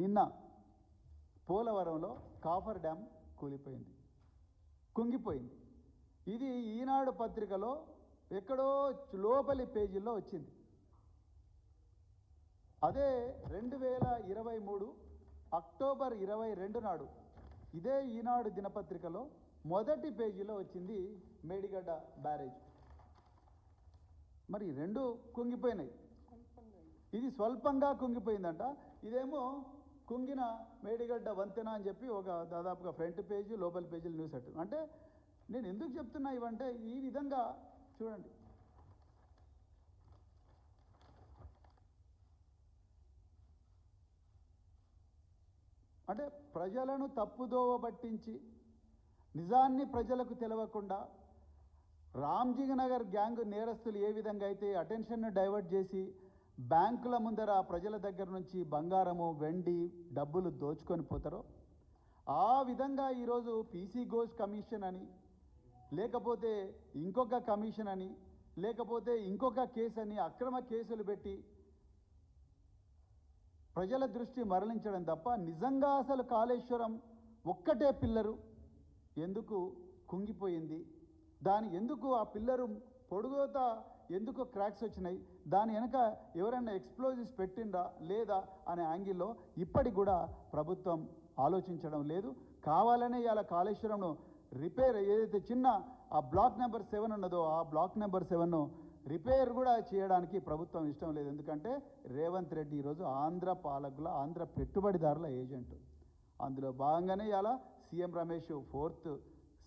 నిన్న పోలవరంలో coffer dam కూలిపోయింది. కుంగిపోయింది. ఇది ఈనాడు పత్రికలో ఎక్కడో లోపలి పేజీల్లో వచ్చింది. అదే రెండు వేల ఇరవై మూడు అక్టోబర్ ఇరవై రెండు నాడు ఇదే ఈనాడు దినపత్రికలో మొదటి పేజీలో వచ్చింది మేడిగడ్డ బ్యారేజ్. మరి రెండు కుంగిపోయినాయి. ఇది స్వల్పంగా కుంగిపోయిందంట. ఇదేమో కుంగిన మేడిగడ్డ వంతెన అని చెప్పి ఒక దాదాపుగా ఫ్రంట్ పేజీ లోపల పేజీలు న్యూస్ అట్టు అంటే నేను ఎందుకు చెప్తున్నా ఇవంటే ఈ విధంగా చూడండి. అంటే ప్రజలను తప్పుదోవ పట్టించి నిజాన్ని ప్రజలకు తెలవకుండా రామ్జీ నగర్ గ్యాంగ్ నేరస్తులు ఏ విధంగా అయితే అటెన్షన్ను డైవర్ట్ చేసి బ్యాంకుల ముందర ప్రజల దగ్గర నుంచి బంగారము వెండి డబ్బులు దోచుకొని పోతారో? ఆ విధంగా ఈరోజు పీసీ ఘోష్ కమిషన్ అని లేకపోతే ఇంకొక కమిషన్ అని లేకపోతే ఇంకొక కేసు అని అక్రమ కేసులు పెట్టి ప్రజల దృష్టి మరలించడం తప్ప నిజంగా అసలు కాళేశ్వరం ఒక్కటే పిల్లరు. ఎందుకు కుంగిపోయింది? దాని ఎందుకు ఆ పిల్లరు పొడుగుత ఎందుకు క్రాక్స్ వచ్చినాయి? దాని వెనక ఎవరైనా ఎక్స్ప్లోజివ్స్ పెట్టిందా లేదా? అనే యాంగిల్లో ఇప్పటికి కూడా ప్రభుత్వం ఆలోచించడం లేదు. కావాలనే ఇవాళ కాళేశ్వరంను రిపేర్ ఏదైతే చిన్న ఆ బ్లాక్ నెంబర్ సెవెన్ ఉన్నదో ఆ బ్లాక్ నెంబర్ సెవెన్ను రిపేర్ కూడా చేయడానికి ప్రభుత్వం ఇష్టం లేదు. ఎందుకంటే రేవంత్ రెడ్డి ఈరోజు ఆంధ్ర పాలకుల ఆంధ్ర పెట్టుబడిదారుల ఏజెంట్. అందులో భాగంగానే ఇలా సీఎం రమేష్ ఫోర్త్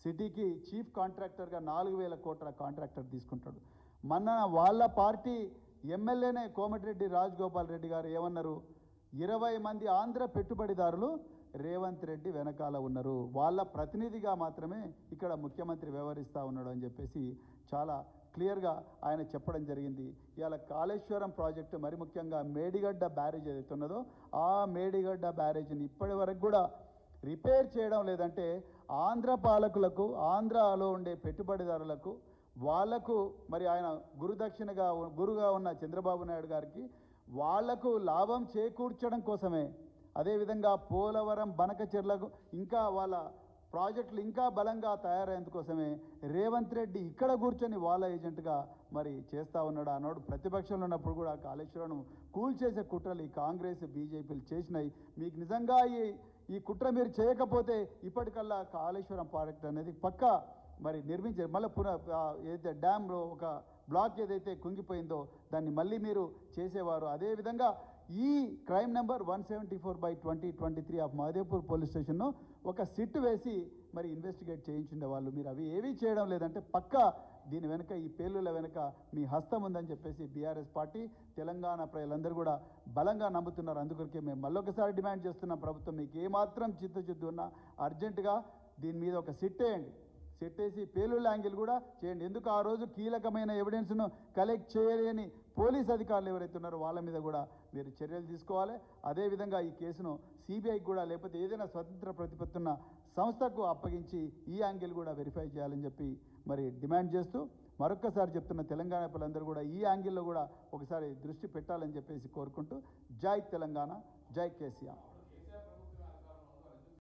సిటీకి చీఫ్ కాంట్రాక్టర్గా నాలుగు వేల కోట్ల కాంట్రాక్టర్ తీసుకుంటాడు. మొన్న వాళ్ళ పార్టీ ఎమ్మెల్యేనే కోమటిరెడ్డి రాజగోపాల్ రెడ్డి గారు ఏమన్నారు? ఇరవై మంది ఆంధ్ర పెట్టుబడిదారులు రేవంత్ రెడ్డి వెనకాల ఉన్నారు. వాళ్ళ ప్రతినిధిగా మాత్రమే ఇక్కడ ముఖ్యమంత్రి వ్యవహరిస్తూ ఉన్నాడు అని చెప్పేసి చాలా క్లియర్గా ఆయన చెప్పడం జరిగింది. ఇవాళ కాళేశ్వరం ప్రాజెక్టు మరి ముఖ్యంగా మేడిగడ్డ బ్యారేజ్ ఏదైతే ఉన్నదో ఆ మేడిగడ్డ బ్యారేజ్ని ఇప్పటి వరకు కూడా రిపేర్ చేయడం లేదంటే ఆంధ్ర పాలకులకు ఆంధ్రాలో ఉండే పెట్టుబడిదారులకు వాళ్ళకు మరి ఆయన గురుదక్షిణగా గురుగా ఉన్న చంద్రబాబు నాయుడు గారికి వాళ్ళకు లాభం చేకూర్చడం కోసమే. అదేవిధంగా పోలవరం బనకచెర్లకు ఇంకా వాళ్ళ ప్రాజెక్టులు ఇంకా బలంగా తయారయ్యేందుకోసమే రేవంత్ రెడ్డి ఇక్కడ కూర్చొని వాళ్ళ ఏజెంట్గా మరి చేస్తూ ఉన్నాడు అన్నాడు ప్రతిపక్షంలో ఉన్నప్పుడు కూడా కాళేశ్వరం కూల్చేసే కుట్రలు ఈ కాంగ్రెస్ బీజేపీలు చేసినాయి. మీకు నిజంగా ఈ ఈ కుట్ర మీరు చేయకపోతే ఇప్పటికల్లా కాళేశ్వరం ప్రాజెక్ట్ అనేది పక్క మరి నిర్మించారు మళ్ళీ పునః ఏదైతే డ్యామ్లో ఒక బ్లాక్ ఏదైతే కుంగిపోయిందో దాన్ని మళ్ళీ మీరు చేసేవారు. అదేవిధంగా ఈ crime number one seventy four by twenty twenty three of Madepur police స్టేషన్ను ఒక సిట్ వేసి మరి ఇన్వెస్టిగేట్ చేయించుండే వాళ్ళు. మీరు అవి ఏవీ చేయడం లేదంటే పక్కా దీని వెనుక ఈ పేలుల వెనుక మీ హస్తం ఉందని చెప్పేసి బీఆర్ఎస్ పార్టీ తెలంగాణ ప్రజలందరూ కూడా బలంగా నమ్ముతున్నారు. అందుకొరికే మేము మళ్ళొకసారి డిమాండ్ చేస్తున్నాం. ప్రభుత్వం మీకు ఏమాత్రం చిత్తశుద్ధి ఉన్నా అర్జెంటుగా దీని మీద ఒక సిట్ వేయండి సెట్టేసి పేలుళ్ళ యాంగిల్ కూడా చేయండి. ఎందుకు ఆ రోజు కీలకమైన ఎవిడెన్స్ను కలెక్ట్ చేయలేని పోలీస్ అధికారులు ఎవరైతే ఉన్నారో వాళ్ళ మీద కూడా మీరు చర్యలు తీసుకోవాలి. అదేవిధంగా ఈ కేసును సిబిఐకి కూడా లేకపోతే ఏదైనా స్వతంత్ర ప్రతిపత్తున్న సంస్థకు అప్పగించి ఈ యాంగిల్ కూడా వెరిఫై చేయాలని చెప్పి మరి డిమాండ్ చేస్తూ మరొక్కసారి చెప్తున్న తెలంగాణ పిల్లలందరూ కూడా ఈ యాంగిల్లో కూడా ఒకసారి దృష్టి పెట్టాలని చెప్పేసి కోరుకుంటూ జై తెలంగాణ జై కేసీఆర్.